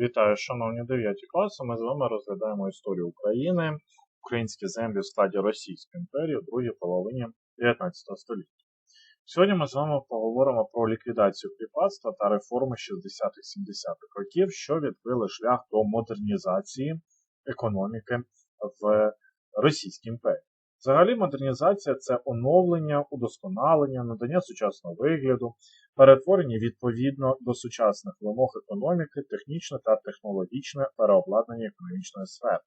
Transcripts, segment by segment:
Вітаю, шановні 9 класи. Ми з вами розглядаємо історію України, українські землі в складі Російської імперії у другій половині 19 століття. Сьогодні ми з вами поговоримо про ліквідацію кріпацтва та реформи 60-70-х років, що відкрили шлях до модернізації економіки в Російській імперії. Взагалі, модернізація це оновлення, удосконалення, надання сучасного вигляду, перетворення відповідно до сучасних вимог економіки, технічне та технологічне переобладнання економічної сфери.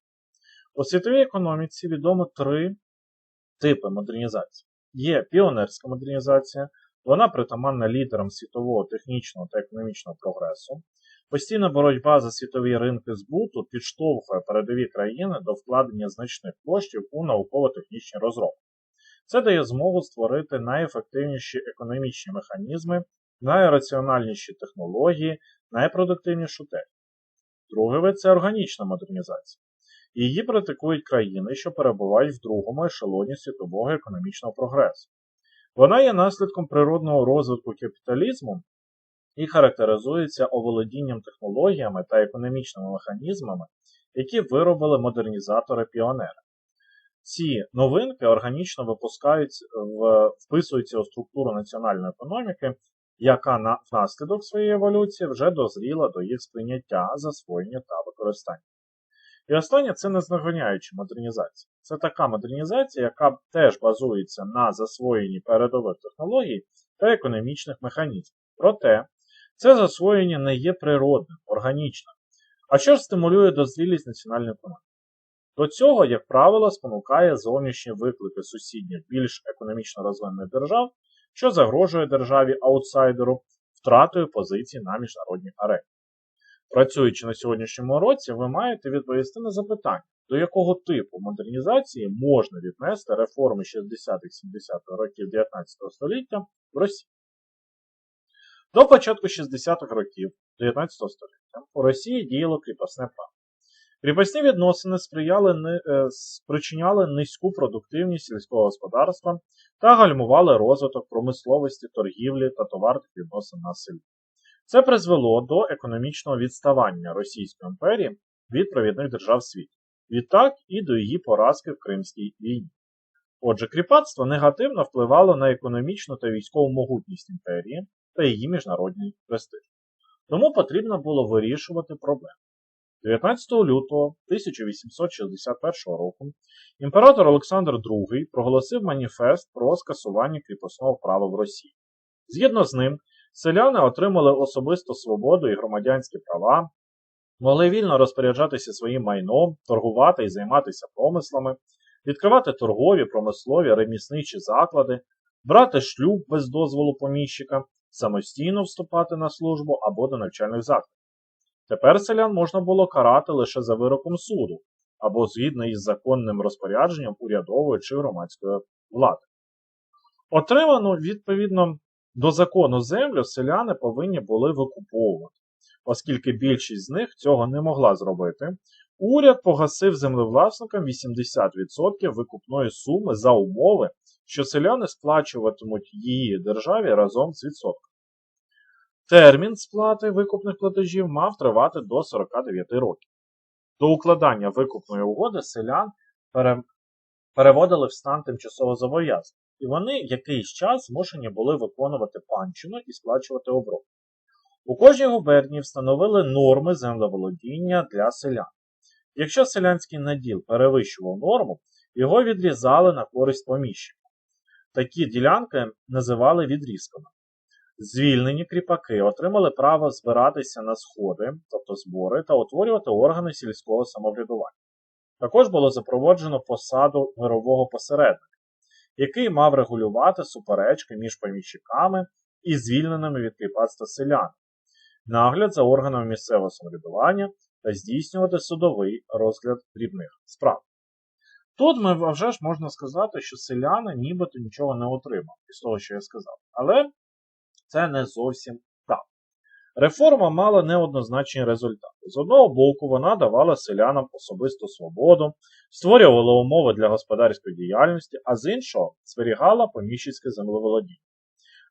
У світовій економіці відомо три типи модернізації. Є піонерська модернізація, вона притаманна лідерам світового технічного та економічного прогресу. Постійна боротьба за світові ринки збуту підштовхує передові країни до вкладення значних коштів у науково-технічні розробки. Це дає змогу створити найефективніші економічні механізми, найраціональніші технології, найпродуктивнішу техніку. Другий вид це органічна модернізація. Її практикують країни, що перебувають в другому ешелоні світового економічного прогресу. Вона є наслідком природного розвитку капіталізму і характеризується оволодінням технологіями та економічними механізмами, які виробили модернізатори-піонери. Ці новинки органічно випускають, вписуються у структуру національної економіки, яка на, внаслідок своєї еволюції вже дозріла до їх сприйняття, засвоєння та використання. І останнє це незнаганяюча модернізація. Це така модернізація, яка теж базується на засвоєнні передових технологій та економічних механізмів. Проте, це засвоєння не є природним, органічним. А що ж стимулює дозрілість національної економіки? До цього, як правило, спонукає зовнішні виклики сусідніх більш економічно розвинених держав, що загрожує державі аутсайдеру втратою позицій на міжнародній арені. Працюючи на сьогоднішньому році, ви маєте відповісти на запитання, до якого типу модернізації можна віднести реформи 60-70-х років 19 століття в Росії. До початку 60-х років 19 століття у Росії діяло кріпосне право. Кріпосні відносини сприяли, спричиняли низьку продуктивність сільського господарства та гальмували розвиток промисловості, торгівлі та товарних відносин на селі. Це призвело до економічного відставання Російської імперії від провідних держав світу, відтак і до її поразки в Кримській війні. Отже, кріпацтво негативно впливало на економічну та військову могутність імперії та її міжнародний престиж. Тому потрібно було вирішувати проблему. 19 лютого 1861 року імператор Олександр II проголосив маніфест про скасування кріпосного права в Росії. Згідно з ним, селяни отримали особисту свободу і громадянські права, могли вільно розпоряджатися своїм майном, торгувати і займатися промислами, відкривати торгові, промислові, ремісничі заклади, брати шлюб без дозволу поміщика, самостійно вступати на службу або до навчальних закладів. Тепер селян можна було карати лише за вироком суду або згідно із законним розпорядженням урядової чи громадської влади. Отриману відповідно до закону землю селяни повинні були викуповувати, оскільки більшість з них цього не могла зробити. Уряд погасив землевласникам 80% викупної суми за умови, що селяни сплачуватимуть її державі разом з відсотком. Термін сплати викупних платежів мав тривати до 49 років. До укладання викупної угоди селян пере... переводили в стан тимчасово зобов'язань, і вони якийсь час змушені були виконувати панчину і сплачувати обробку. У кожній губернії встановили норми землеволодіння для селян. Якщо селянський наділ перевищував норму, його відрізали на користь поміщення. Такі ділянки називали відрізками. Звільнені кріпаки отримали право збиратися на сходи, тобто збори, та утворювати органи сільського самоврядування. Також було запроводжено посаду мирового посередника, який мав регулювати суперечки між поміщиками і звільненими від кріпацтва селянами, нагляд за органами місцевого самоврядування та здійснювати судовий розгляд дрібних справ. Тут ми вже ж можна сказати, що селяни нібито нічого не отримали із того, що я сказав. Але це не зовсім так. Реформа мала неоднозначні результати. З одного боку, вона давала селянам особисту свободу, створювала умови для господарської діяльності, а з іншого зберігала поміщицьке землеволодіння.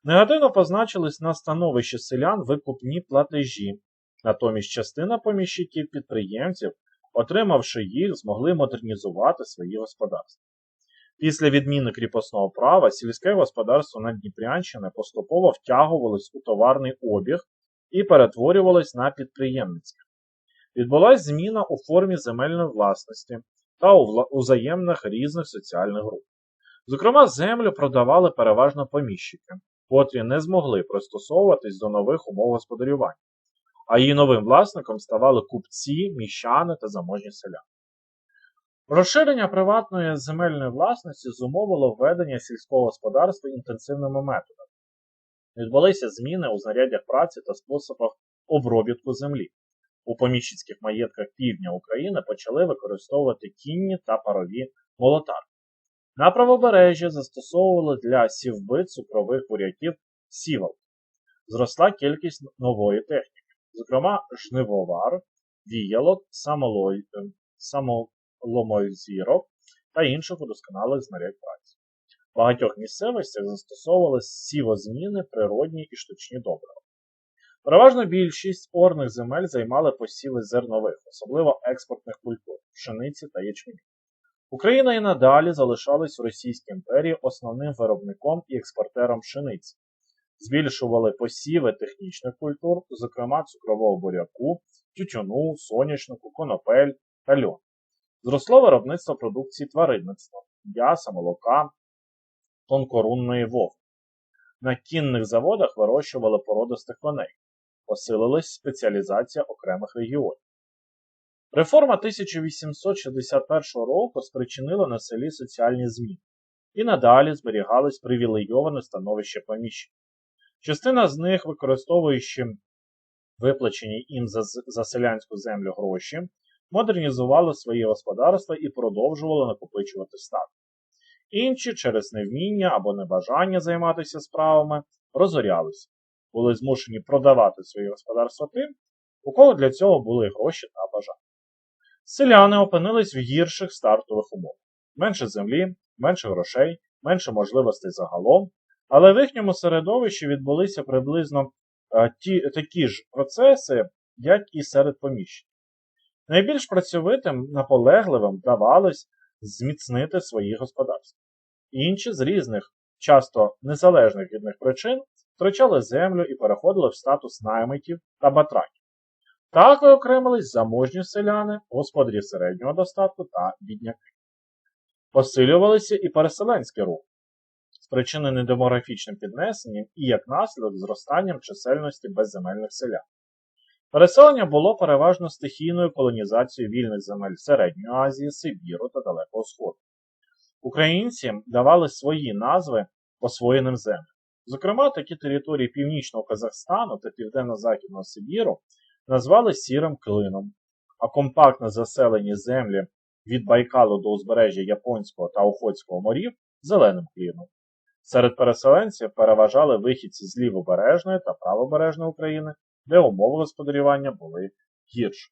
Негативно позначились на становищі селян викупні платежі, Натомість частина поміщиків підприємців, отримавши їх, змогли модернізувати свої господарства. Після відміни кріпосного права сільське господарство на Дніпрянщині поступово втягувалось у товарний обіг і перетворювалось на підприємницьке. Відбулась зміна у формі земельної власності та у взаємних різних соціальних груп. Зокрема, землю продавали переважно поміщики, котрі не змогли пристосовуватись до нових умов господарювання, а її новим власником ставали купці, міщани та заможні селяни. Розширення приватної земельної власності зумовило введення сільського господарства інтенсивними методами. Відбулися зміни у знаряддях праці та способах обробітку землі. У поміщицьких маєтках півдня України почали використовувати кінні та парові молотарки. На правобережжі застосовували для сівби цукрових буряків сівал. Зросла кількість нової техніки, зокрема жнивовар, самолой- е, самоломозірок та інших удосконалих знарядь праці. В багатьох місцевостях застосовували сівозміни природні і штучні добрива. Переважно більшість орних земель займали посіви зернових, особливо експортних культур пшениці та ячменю. Україна і надалі залишалась у Російській імперії основним виробником і експортером пшениці. Збільшували посіви технічних культур, зокрема цукрового буряку, тютюну, соняшнику, конопель та льон. Зросло виробництво продукції тваринництва, м'яса, молока, тонкорунної вовни. На кінних заводах вирощували породистих коней. Посилилась спеціалізація окремих регіонів. Реформа 1861 року спричинила на селі соціальні зміни, і надалі зберігалось привілейоване становище поміщень. Частина з них, використовуючи виплачені їм за, за селянську землю гроші, модернізували свої господарства і продовжували накопичувати статки. Інші через невміння або небажання займатися справами розорялися, були змушені продавати свої господарства тим, у кого для цього були гроші та бажання. Селяни опинились в гірших стартових умовах: менше землі, менше грошей, менше можливостей загалом, але в їхньому середовищі відбулися приблизно ті, такі ж процеси, як і серед поміщень. Найбільш працьовитим, наполегливим вдавалось зміцнити свої господарства. Інші з різних, часто незалежних від них причин, втрачали землю і переходили в статус наймитів та батраків. Так виокремились заможні селяни, господарі середнього достатку та бідняки. Посилювалися і переселенські рухи, спричинені демографічним піднесенням і як наслідок зростанням чисельності безземельних селян. Переселення було переважно стихійною колонізацією вільних земель Середньої Азії, Сибіру та Далекого Сходу. Українці давали свої назви освоєним землям. Зокрема, такі території Північного Казахстану та Південно-Західного Сибіру назвали сірим клином, а компактно заселені землі від Байкалу до узбережжя Японського та Охотського морів зеленим кліном. Серед переселенців переважали вихідці з лівобережної та правобережної України, де умови господарювання були гірші.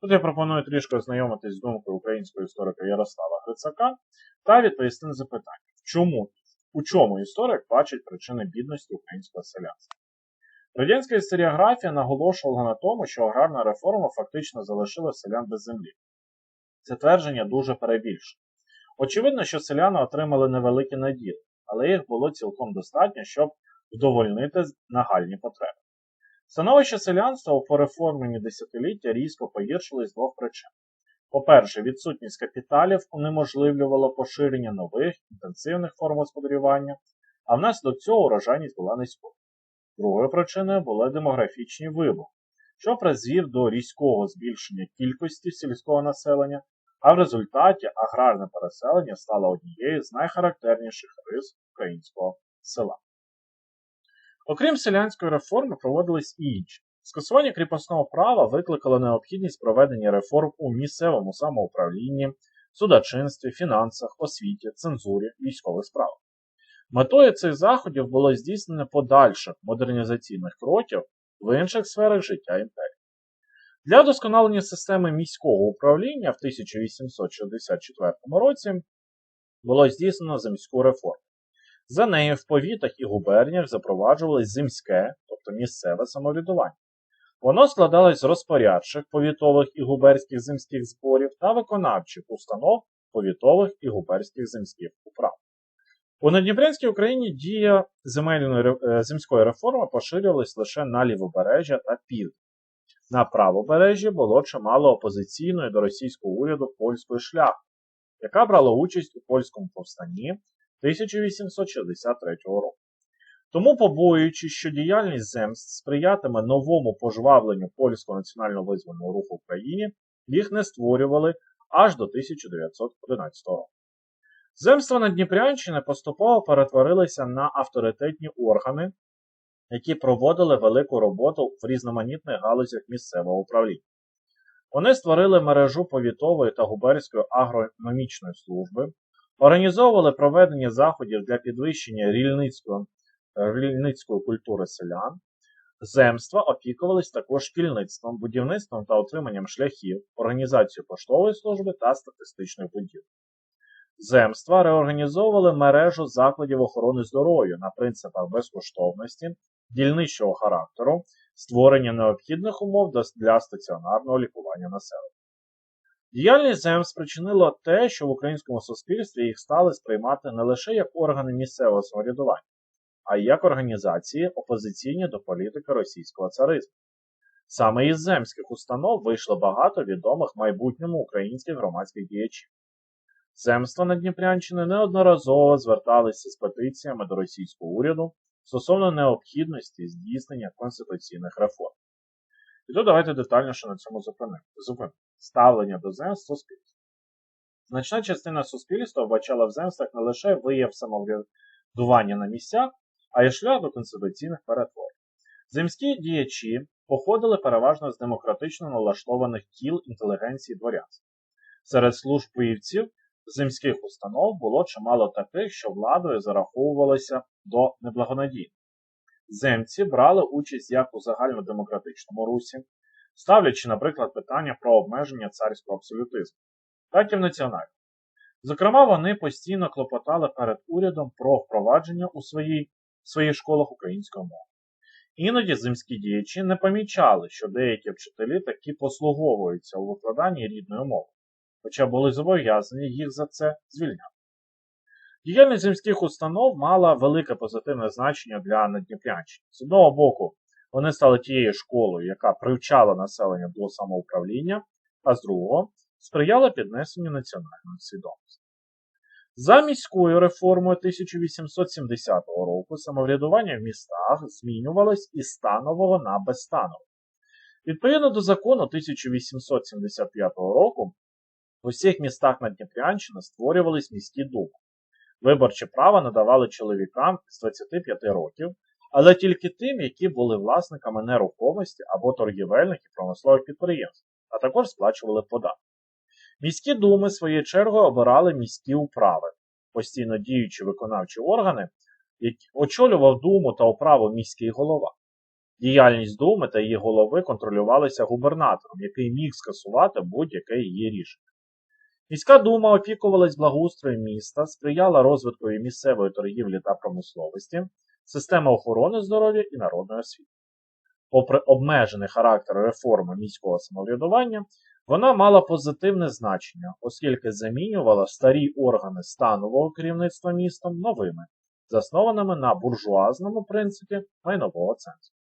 Тут я пропоную трішки ознайомитись з думкою українського історика Ярослава Грицака та відповісти на запитання, чому, у чому історик бачить причини бідності українського селянства. Радянська історіографія наголошувала на тому, що аграрна реформа фактично залишила селян без землі. Це твердження дуже перебільшено. Очевидно, що селяни отримали невеликі наділи, але їх було цілком достатньо, щоб вдовольнити нагальні потреби. Становище селянства у пореформені десятиліття різко погіршилось з двох причин. По-перше, відсутність капіталів унеможливлювала поширення нових інтенсивних форм господарювання, а внаслідок цього урожайність була низькою. Другою причиною були демографічні вибухи, що призвів до різкого збільшення кількості сільського населення, а в результаті аграрне переселення стало однією з найхарактерніших рис українського села. Окрім селянської реформи, проводились і інші. Скасування кріпосного права викликало необхідність проведення реформ у місцевому самоуправлінні, судочинстві, фінансах, освіті, цензурі, військових справах. Метою цих заходів було здійснення подальших модернізаційних кроків в інших сферах життя імперії. Для вдосконалення системи міського управління в 1864 році було здійснено земську реформу. За нею в повітах і губерніях запроваджувалось земське, тобто місцеве самоврядування. Воно складалось з розпорядчих повітових і губерських земських зборів та виконавчих установ повітових і губерських земських управ. У Надніпрянській Україні дія земельної е, земської реформи поширювалась лише на лівобережжя та південь. На правобережжі було чимало опозиційної до російського уряду польської шляхи, яка брала участь у польському повстанні 1863 року. Тому, побоюючись, що діяльність земств сприятиме новому пожвавленню польського національно визвольного руху в країні, їх не створювали аж до 1911 року. Земства на Дніпрянщини поступово перетворилися на авторитетні органи, які проводили велику роботу в різноманітних галузях місцевого управління. Вони створили мережу повітової та губерської агрономічної служби, організовували проведення заходів для підвищення рільницької, рільницької культури селян. Земства опікувались також шкільництвом, будівництвом та отриманням шляхів, організацією поштової служби та статистичної будівлі. Земства реорганізовували мережу закладів охорони здоров'я на принципах безкоштовності, дільничого характеру, створення необхідних умов для стаціонарного лікування населення. Діяльність земств спричинила те, що в українському суспільстві їх стали сприймати не лише як органи місцевого самоврядування, а й як організації, опозиційні до політики російського царизму. Саме із земських установ вийшло багато відомих майбутньому українських громадських діячів. Земства на Дніпрянщини неодноразово зверталися з петиціями до російського уряду стосовно необхідності здійснення конституційних реформ. І тут давайте детальніше на цьому зупинимо. Ставлення до земств суспільства. Значна частина суспільства вбачала в земствах не лише вияв самоврядування на місцях, а й шлях до конституційних перетворень. Земські діячі походили переважно з демократично налаштованих кіл інтелігенції дворянства. Серед службівців земських установ було чимало таких, що владою зараховувалися до неблагонадійних. Земці брали участь як у загальнодемократичному русі, ставлячи, наприклад, питання про обмеження царського абсолютизму, так і в національному. Зокрема, вони постійно клопотали перед урядом про впровадження у своїй, своїх школах української мови. Іноді земські діячі не помічали, що деякі вчителі таки послуговуються у викладанні рідної мови, хоча були зобов'язані їх за це звільняти. Діяльність земських установ мала велике позитивне значення для Надніпрянщини. З одного боку, вони стали тією школою, яка привчала населення до самоуправління, а з другого сприяла піднесенню національної свідомості. За міською реформою 1870 року самоврядування в містах змінювалось із станового на безстанове. Відповідно до закону 1875 року, в усіх містах на Дніпрянщини створювались міські думи. Виборче право надавали чоловікам з 25 років, але тільки тим, які були власниками нерухомості або торгівельних і промислових підприємств, а також сплачували податки. Міські думи, своєю чергою, обирали міські управи, постійно діючі виконавчі органи, які очолював думу та управу міський голова. Діяльність думи та її голови контролювалися губернатором, який міг скасувати будь-яке її рішення. Міська дума опікувалась благоустроєм міста, сприяла розвитку місцевої торгівлі та промисловості, системи охорони здоров'я і народної освіти. Попри обмежений характер реформи міського самоврядування, вона мала позитивне значення, оскільки замінювала старі органи станового керівництва містом новими, заснованими на буржуазному принципі майнового центру.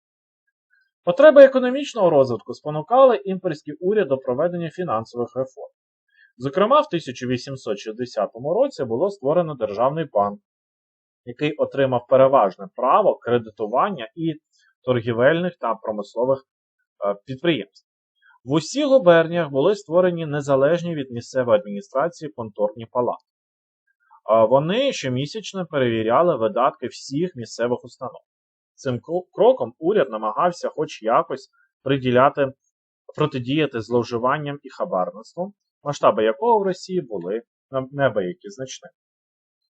Потреби економічного розвитку спонукали імперський уряд до проведення фінансових реформ. Зокрема, в 1860 році було створено Державний банк, який отримав переважне право кредитування і торгівельних та промислових е, підприємств. В усіх губерніях були створені незалежні від місцевої адміністрації конторні палати. Вони щомісячно перевіряли видатки всіх місцевих установ. Цим кроком уряд намагався хоч якось приділяти, протидіяти зловживанням і хабарництву, масштаби якого в Росії були небиякі значними.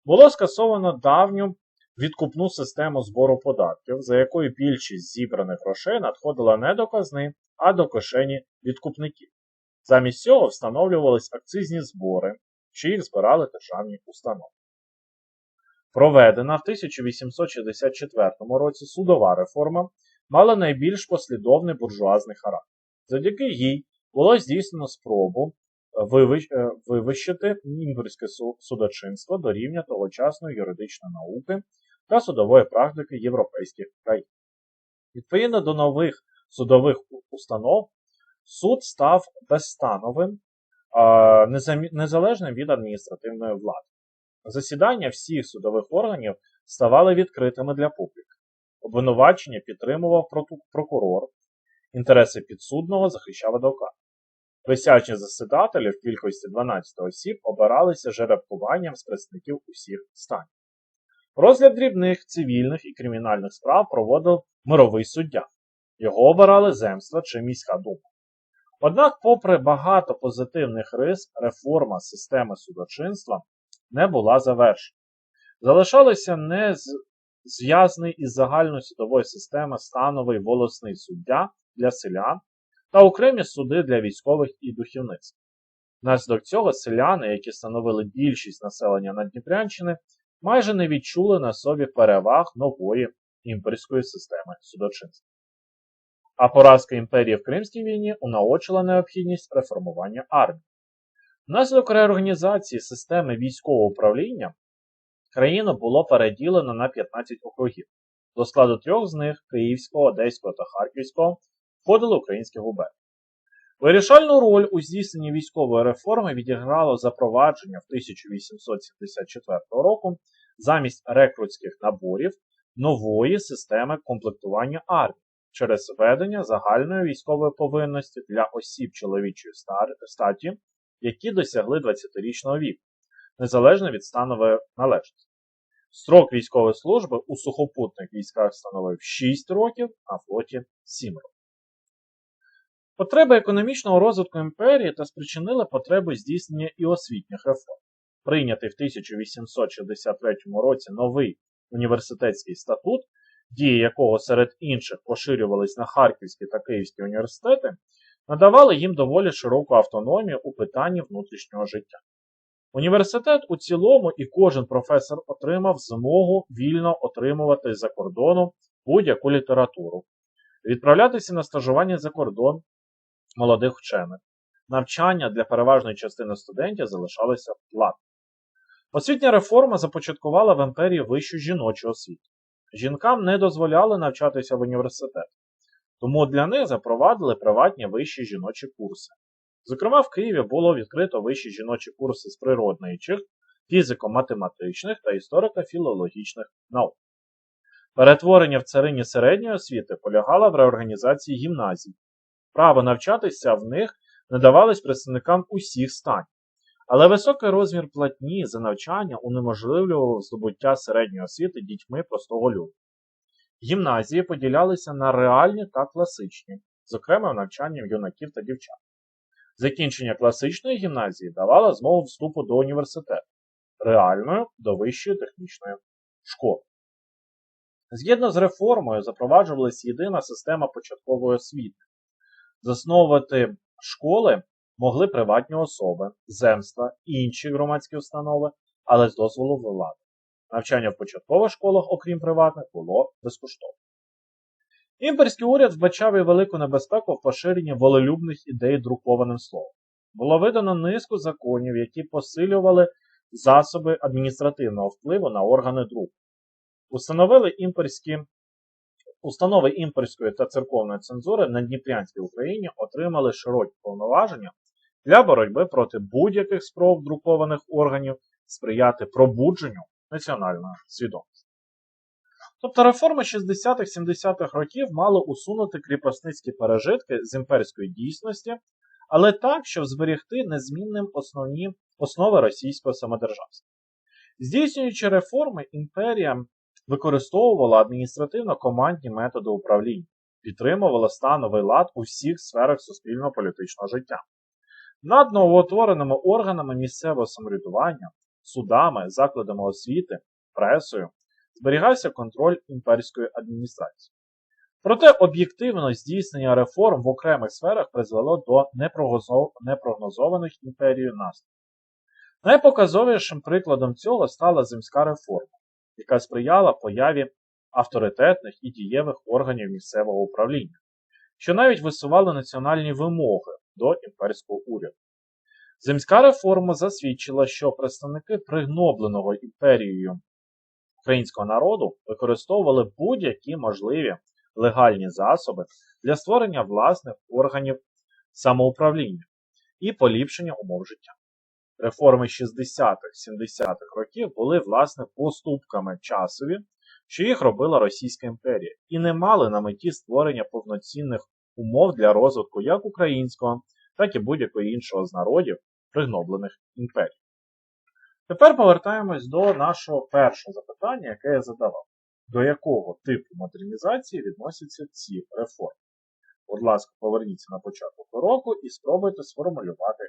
Було скасовано давню відкупну систему збору податків, за якою більшість зібраних грошей надходила не до казни, а до кишені відкупників. Замість цього встановлювались акцизні збори, що їх збирали державні установи. Проведена в 1864 році судова реформа мала найбільш послідовний буржуазний характер. Завдяки їй було здійснено спробу вивищити імперське судочинство до рівня тогочасної юридичної науки та судової практики європейських країн. Відповідно до нових судових установ, суд став безстановим, незалежним від адміністративної влади. Засідання всіх судових органів ставали відкритими для публіки. Обвинувачення підтримував прокурор, інтереси підсудного захищав адвокат. Присяжні засідателі в кількості 12 осіб обиралися жеребкуванням з представників усіх станів. Розгляд дрібних цивільних і кримінальних справ проводив мировий суддя. Його обирали земства чи міська дума. Однак, попри багато позитивних рис, реформа системи судочинства не була завершена. Залишалося не зв'язаний із загальною судовою системою становий волосний суддя для селян та окремі суди для військових і духовництв. Внаслідок цього селяни, які становили більшість населення Надніпрянщини, майже не відчули на собі переваг нової імперської системи судочинства. А поразка імперії в Кримській війні унаочила необхідність реформування армії. Внаслідок реорганізації системи військового управління країну було переділено на 15 округів. До складу трьох з них Київського, Одеського та Харківського входили українські губернії. Вирішальну роль у здійсненні військової реформи відіграло запровадження в 1874 року замість рекрутських наборів нової системи комплектування армії через введення загальної військової повинності для осіб чоловічої статі, які досягли 20-річного віку, незалежно від станової належності. Строк військової служби у сухопутних військах становив 6 років, а флоті 7 років. Потреби економічного розвитку імперії та спричинили потреби здійснення і освітніх реформ. Прийнятий в 1863 році новий університетський статут, дії якого серед інших поширювались на Харківські та Київські університети, надавали їм доволі широку автономію у питанні внутрішнього життя. Університет у цілому і кожен професор отримав змогу вільно отримувати за кордону будь-яку літературу, відправлятися на стажування за кордон молодих вчених. Навчання для переважної частини студентів залишалося платним. Освітня реформа започаткувала в імперії вищу жіночу освіту. Жінкам не дозволяли навчатися в університеті, тому для них запровадили приватні вищі жіночі курси. Зокрема, в Києві було відкрито вищі жіночі курси з природничих, фізико-математичних та історико-філологічних наук. Перетворення в царині середньої освіти полягало в реорганізації гімназій. Право навчатися в них надавалось представникам усіх станів, але високий розмір платні за навчання унеможливлював здобуття середньої освіти дітьми простого люду. Гімназії поділялися на реальні та класичні, зокрема навчанням юнаків та дівчат. Закінчення класичної гімназії давало змогу вступу до університету, реальною до вищої технічної школи. Згідно з реформою запроваджувалась єдина система початкової освіти. Засновувати школи могли приватні особи, земства, інші громадські установи, але з дозволу влади. Навчання в початкових школах, окрім приватних, було безкоштовним. Імперський уряд вбачав і велику небезпеку в поширенні волелюбних ідей друкованим словом. Було видано низку законів, які посилювали засоби адміністративного впливу на органи друку. Установили імперські Установи імперської та церковної цензури на Дніпрянській Україні отримали широкі повноваження для боротьби проти будь-яких спроб друкованих органів сприяти пробудженню національної свідомості. Тобто реформи 60-70-х років мали усунути кріпосницькі пережитки з імперської дійсності, але так, щоб зберегти незмінним основні основи російського самодержавства. Здійснюючи реформи, імперія використовувала адміністративно-командні методи управління, підтримувала становий лад у всіх сферах суспільного політичного життя. Над новоутвореними органами місцевого самоврядування, судами, закладами освіти, пресою зберігався контроль імперської адміністрації. Проте об'єктивно здійснення реформ в окремих сферах призвело до непрогнозованих імперією наслідків. Найпоказовішим прикладом цього стала земська реформа, яка сприяла появі авторитетних і дієвих органів місцевого управління, що навіть висували національні вимоги до імперського уряду. Земська реформа засвідчила, що представники пригнобленого імперією українського народу використовували будь-які можливі легальні засоби для створення власних органів самоуправління і поліпшення умов життя. Реформи 60-х-70-х років були власне поступками часові, що їх робила Російська імперія, і не мали на меті створення повноцінних умов для розвитку як українського, так і будь-якого іншого з народів, пригноблених імперій. Тепер повертаємось до нашого першого запитання, яке я задавав. До якого типу модернізації відносяться ці реформи? Будь ласка, поверніться на початок уроку і спробуйте сформулювати.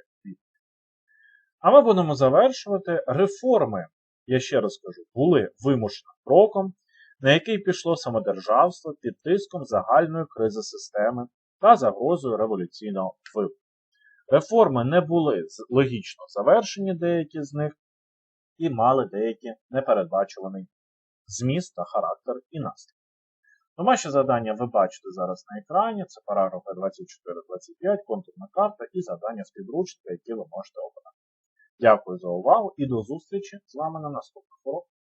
А ми будемо завершувати реформи, я ще раз кажу, були вимушеним кроком, на який пішло самодержавство під тиском загальної кризи системи та загрозою революційного вибору. Реформи не були логічно завершені деякі з них і мали деякі непередбачуваний зміст та характер і наслідки. Домашнє завдання ви бачите зараз на екрані, це параграфи 24-25, контурна карта і завдання з підручника, які ви можете обрати. Дякую за увагу і до зустрічі з вами на наступних уроках.